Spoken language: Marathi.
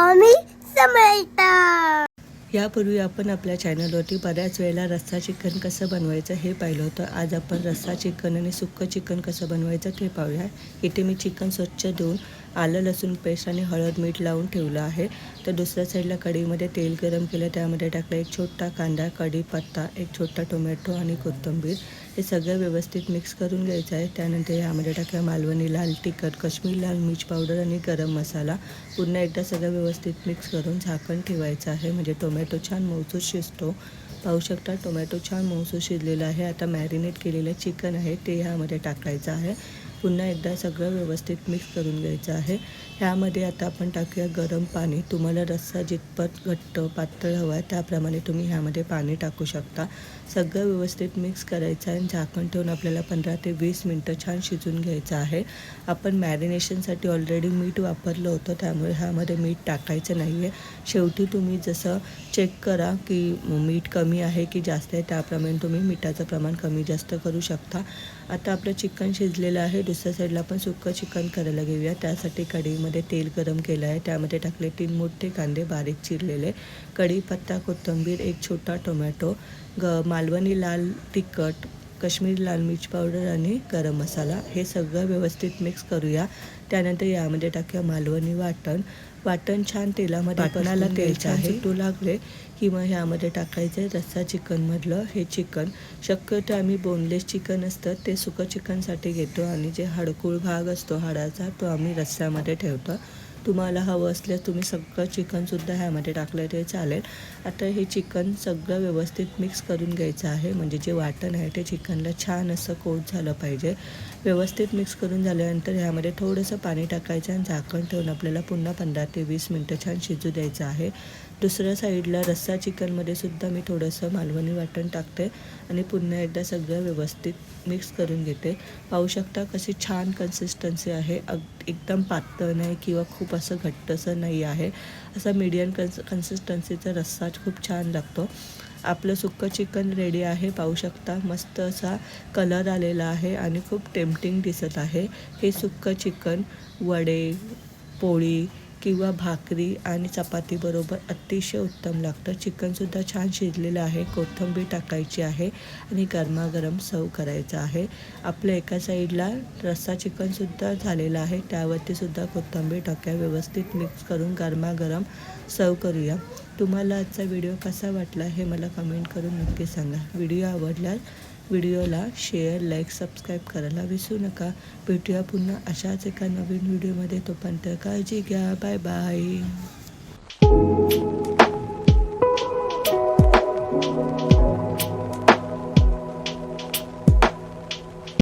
मम्मी समजतं यापूर्वी आपण आपल्या चॅनलवरती बऱ्याच वेळेला रस्सा चिकन कसं बनवायचं हे पाहिलं होतं. आज आपण रस्सा चिकन आणि सुक्कं चिकन कसं बनवायचं ते पाहूया. इथे मी चिकन स्वच्छ देऊन आलं लसूण पेस्ट आणि हळद मीठ लावून ठेवलं आहे. तर दुसऱ्या साईडला कढीमध्ये तेल गरम केलं त्यामध्ये टाकलं एक छोटा कांदा कढीपत्ता एक छोटा टोमॅटो आणि कोथिंबीर. हे सगळं व्यवस्थित मिक्स करून घ्यायचं आहे. त्यानंतर यामध्ये टाकलं मालवणी लाल तिखट कश्मीर लाल मिर्च पावडर आणि गरम मसाला. पुन्हा एकदा सगळं व्यवस्थित मिक्स करून झाकण ठेवायचं आहे. म्हणजे टोमॅटो छान मौसूस शिजतो. पाहू शकता टोमॅटो छान मौसूस शिजलेला आहे. आता मॅरिनेट केलेलं चिकन आहे ते ह्यामध्ये टाकायचं आहे. पुन्हा एकदा सगळं व्यवस्थित मिक्स करून घ्यायचं आहे. ह्यामध्ये आता आपण टाकूया गरम पाणी. तुम्हाला रस्सा जितपत घट्ट पातळ हवा आहे त्याप्रमाणे तुम्ही ह्यामध्ये पाणी टाकू शकता. सगळं व्यवस्थित मिक्स करायचं आहे आणि झाकण ठेवून आपल्याला पंधरा ते वीस मिनटं छान शिजून घ्यायचं आहे. आपण मॅरिनेशनसाठी ऑलरेडी मीठ वापरलं होतं त्यामुळे ह्यामध्ये मीठ टाकायचं नाही आहे शेवटी तुम्ही जसं चेक करा की मीठ कमी आहे की जास्त आहे त्याप्रमाणे तुम्ही मिठाचं प्रमाण कमी जास्त करू शकता. आता आपलं चिकन शिजलेलं आहे. दुसऱ्या साईडला आपण सुक्कं चिकन करायला घेऊया. त्यासाठी कढईमध्ये तेल गरम केलं आहे. त्यामध्ये टाकले तीन मोठे कांदे बारीक चिरलेले. कढीपत्ता कोथिंबीर एक छोटा टोमॅटो ग मालवणी लाल तिखट काश्मीरी लाल मिर्च पावडर आणि गरम मसाला हे सगळं व्यवस्थित मिक्स करूया. त्यानंतर यामध्ये टाकूया मालवणी वाटण. वाटण छान तेलामध्ये वाटणाला तेल छान सुटू लागले. की मग ह्यामध्ये टाकायचं आहे रस्सा चिकनमधलं हे चिकन. शक्यतो आम्ही बोनलेस चिकन असतं ते सुकं चिकनसाठी घेतो आणि जे हाडकूळ भाग असतो हाडाचा तो आम्ही रस्स्यामध्ये ठेवतो. तुम्हाला हवं असल्यास तुम्ही सगळं चिकनसुद्धा ह्यामध्ये टाकलं तरी चालेल. आता हे चिकन सगळं व्यवस्थित मिक्स करून घ्यायचं आहे. म्हणजे जे वाटण आहे ते चिकनला छान असं कोट झालं पाहिजे. व्यवस्थित मिक्स करून झाल्यानंतर ह्यामध्ये थोडंसं पाणी टाकायचं आणि झाकण ठेवून आपल्याला पुन्हा पंधरा ते वीस मिनटं छान शिजू द्यायचं आहे. दुसऱ्या साईडला रस्सा चिकनमध्ये सुद्धा मी थोडंसं मालवणी वाटण टाकते आणि पुन्हा एकदा सगळं व्यवस्थित मिक्स करून घेते. पाहू शकता कशी छान कन्सिस्टन्सी आहे. अग एकदम पातळ नाही किंवा खूप असं घट्टसं नाही आहे. असा मीडियम कन्स कन्सिस्टन्सीचा रस्सा खूप छान लागतो. आपलं सुक्कं चिकन रेडी आहे. पाहू शकता मस्त असा कलर आलेला आहे आणि खूप टेम्पटिंग दिसत आहे. हे सुक्कं चिकन वडे पोळी किंवा भाकरी आणि चपातीबरोबर अतिशय उत्तम लागतं. चिकनसुद्धा छान शिजलेलं आहे. कोथिंबीर टाकायची आहे आणि गरमागरम सर्व करायचं आहे. आपल्या एका साईडला रस्सा चिकनसुद्धा झालेला आहे. त्यावरती सुद्धा कोथिंबीर टाक्या. व्यवस्थित मिक्स करून गरमागरम सर्व करूया. तुम्हाला आजचा व्हिडिओ कसा वाटला हे मला कमेंट करून नक्की सांगा. व्हिडिओ आवडल्यास व्हिडिओला शेअर लाईक सबस्क्राईब करायला विसरू नका. भेटूया पुन्हा अशाच एका नवीन व्हिडिओमध्ये. तोपर्यंत काळजी घ्या. Bye bye.